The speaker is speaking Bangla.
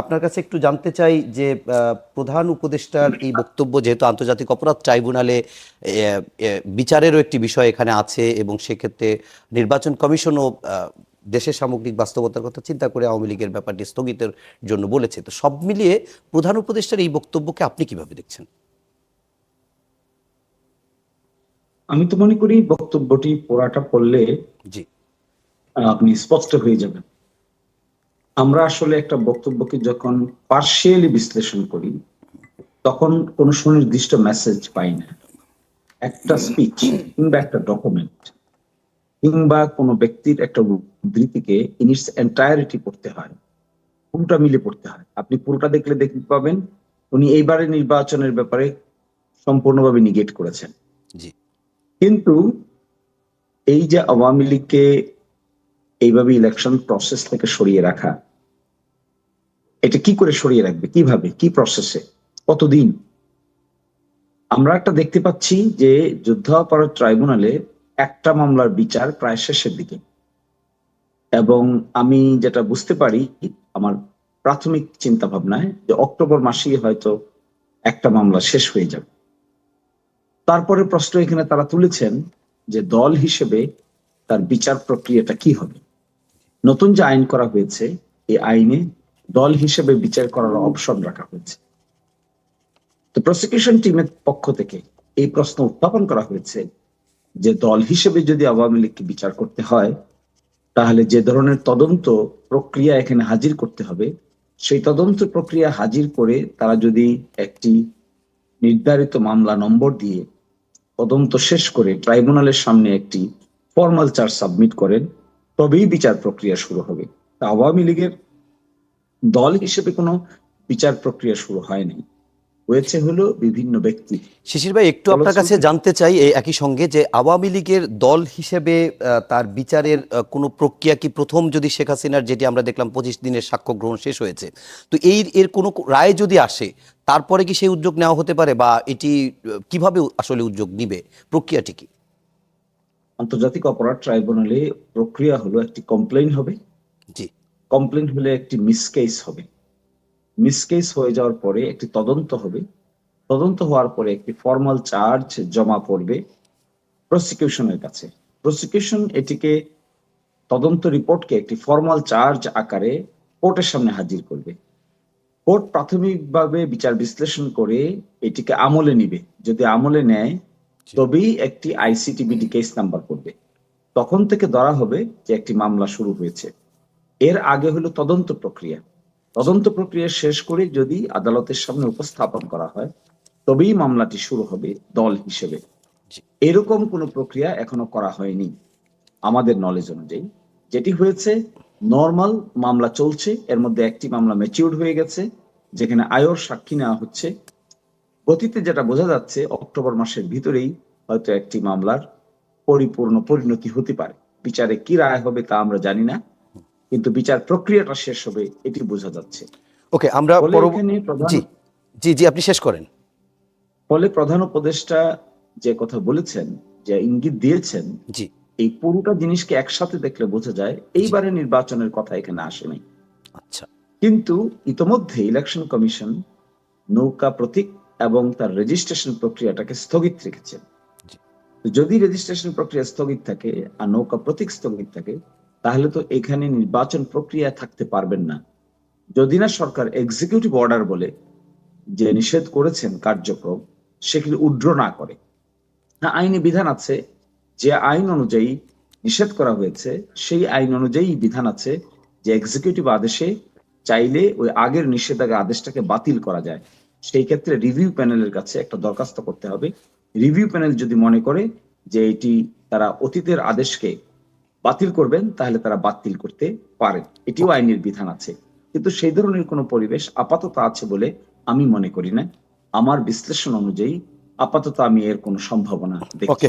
আপনার কাছে একটু জানতে চাই যে প্রধান উপদেষ্টার এই বক্তব্য যেহেতু আন্তর্জাতিক অপরাধ ট্রাইব্যুনালে বিচারেরও একটি বিষয় এখানে আছে এবং সেক্ষেত্রে নির্বাচন কমিশনও দেশের সামগ্রিক বাস্তবতার কথা চিন্তা করে আওয়ামী লীগের ব্যাপারটি স্থগিতের জন্য বলেছে। তো সব মিলিয়ে প্রধান উপদেষ্টার এই বক্তব্যকে আপনি কীভাবে দেখছেন? আমি তো মনে করি বক্তব্যটি পড়াটা পড়লে জি। আপনি স্পষ্ট হয়ে যাবেন। আমরা আসলে একটা বক্তব্যকে যখন পার্শিয়ালি বিশ্লেষণ করি তখন কোনো সুনির্দিষ্ট মেসেজ পাই না। একটা স্পিচ কিংবা একটা ডকুমেন্ট কিংবা কোনো ব্যক্তির একটা উদ্ধৃতিকে ইন ইটস এন্টায়ারিটি পড়তে হয় পুরোটা মিলে পড়তে হয়। আপনি পুরোটা দেখলে দেখতে পাবেন উনি এইবারে নির্বাচনের ব্যাপারে সম্পূর্ণভাবে নিগেট করেছেন। জি। কিন্তু এই যে আওয়ামী লীগকে এইভাবে ইলেকশন প্রসেস থেকে সরিয়ে রাখা এটা কি করে সরিয়ে রাখবে? কীভাবে? কি প্রসেসে কতদিন? আমরা একটা দেখতে পাচ্ছি যে যুদ্ধাপরাধ ট্রাইব্যুনালে একটা মামলার বিচার প্রায় শেষের দিকে। এবং আমি যেটা বুঝতে পারি, আমার প্রাথমিক চিন্তা ভাবনায় যে অক্টোবর মাসেই হয়তো একটা মামলা শেষ হয়ে যাবে। তারপরে প্রশ্ন এখানে তারা তুলেছেন যে দল হিসেবে তার বিচার প্রক্রিয়াটা কি হবে? নতুন যে আইন করা হয়েছে, এই আইনে দল হিসেবে বিচার করার অপশন রাখা হয়েছে। তো প্রসিকিউশন টিমের পক্ষ থেকে এই প্রশ্ন উত্থাপন করা হয়েছে যে দল হিসেবে যদি আওয়ামী লীগকে বিচার করতে হয়, তাহলে যে ধরনের তদন্ত প্রক্রিয়া এখানে হাজির করতে হবে, সেই তদন্ত প্রক্রিয়া হাজির করে তারা যদি একটি নির্ধারিত মামলা নম্বর দিয়ে তদন্ত শেষ করে ট্রাইব্যুনালের সামনে একটি ফর্মাল চার্জ সাবমিট করেন, তবেই বিচার প্রক্রিয়া শুরু হবে। তা আওয়ামী লীগের দল হিসেবে কোনো বিচার প্রক্রিয়া শুরু হয়নি। হয়েছে হলো বিভিন্ন ব্যক্তি। শিশির ভাই একটু আপনার কাছে জানতে চাই এই একই সঙ্গে যে আওয়ামী লীগের দল হিসেবে তার বিচারের কোনো প্রক্রিয়া কি প্রথম যদি শেখ হাসিনার যেটি আমরা দেখলাম পঁচিশ দিনের সাক্ষ্য গ্রহণ শেষ হয়েছে তো এই এর কোনো রায় যদি আসে তারপরে কি সেই উদ্যোগ নেওয়া হতে পারে বা এটি কীভাবে আসলে উদ্যোগ নিবে? প্রক্রিয়াটি কি? আন্তর্জাতিক অপরাধ ট্রাইব্যুনালে প্রক্রিয়া হলো একটি কমপ্লেইন হবে। জি কমপ্লেইন হলে একটি মিসকেস হবে। মিসকেস হয়ে যাওয়ার পরে একটি তদন্ত হবে। তদন্ত হওয়ার পরে একটি ফর্মাল চার্জ জমা পড়বে প্রসিকিউশনের কাছে। প্রসিকিউশন এটিকে তদন্ত রিপোর্টকে একটি ফর্মাল চার্জ আকারে কোর্টের সামনে হাজির করবে। কোর্ট প্রাথমিকভাবে বিচার বিশ্লেষণ করে এটিকে আমলে নিবে। যদি আমলে নেয় তবেই একটি আইসিটিবিডি কেস নাম্বার করবে। তখন থেকে ধরা হবে যে একটি মামলা শুরু হয়েছে। এর আগে হলো তদন্ত প্রক্রিয়া। তদন্ত প্রক্রিয়া শেষ করে যদি আদালতের সামনে উপস্থাপন করা হয় তবেই মামলাটি শুরু হবে দল হিসেবে। এরকম কোনো প্রক্রিয়া এখনও করা হয়নি আমাদের নলেজ অনুযায়ী। যেটি হয়েছে নর্মাল মামলা চলছে এর মধ্যে একটি মামলা ম্যাচিউর্ড হয়ে গেছে যেখানে আয়র সাক্ষী নেওয়া হচ্ছে। গতিতে যেটা বোঝা যাচ্ছে অক্টোবর মাসের ভিতরেই হয়তো একটি মামলার পরিপূর্ণ পরিণতি হতে পারে। বিচারে কি রায় হবে তা আমরা জানি না। কিন্তু বিচার প্রক্রিয়াটা শেষ হবে এটি বোঝা যাচ্ছে। ওকে আমরা জি জি জি আপনি শেষ করেন। ফলে প্রধান উপদেষ্টা যে কথা বলেছেন যে ইঙ্গিত দিয়েছেন জি। এই পুরোটা জিনিসকে একসাথে দেখলে বোঝা যায় এইবারে নির্বাচনের কথা এখানে আসেনি আচ্ছা। কিন্তু ইতোমধ্যে ইলেকশন কমিশন নৌকা প্রতীক এবং তার রেজিস্ট্রেশন প্রক্রিয়াটাকে স্থগিত রেখেছেন যদি রেজিস্ট্রেশন প্রক্রিয়া স্থগিত থাকে আর নৌকা প্রতীক স্থগিত থাকে তাহলে তো এখানে নির্বাচন প্রক্রিয়া থাকতে পারবেন না। যদি না সরকার এক্সিকিউটিভ অর্ডার বলে যে নিষেধ করেছেন কার্যক্রম সেগুলি উড্র না করে? হ্যাঁ আইনি বিধান আছে। যে আইন অনুযায়ী নিষেধ করা হয়েছে, সেই আইন অনুযায়ী বিধান আছে যে এক্সিকিউটিভ আদেশে চাইলে ওই আগের নিষেধাজ্ঞা আদেশটাকে বাতিল করা যায়। সেই ক্ষেত্রে রিভিউ প্যানেলের কাছে একটা দরখাস্ত করতে হবে। রিভিউ প্যানেল যদি মনে করে যে এটি তারা অতীতের আদেশকে বাতিল করবেন তাহলে তারা বাতিল করতে পারেন। এটিও আইনের বিধান আছে। কিন্তু সেই ধরনের কোনো পরিবেশ আপাতত আছে বলে আমি মনে করি না। আমার বিশ্লেষণ অনুযায়ী আপাতত আমি এর কোনো সম্ভাবনা দেখি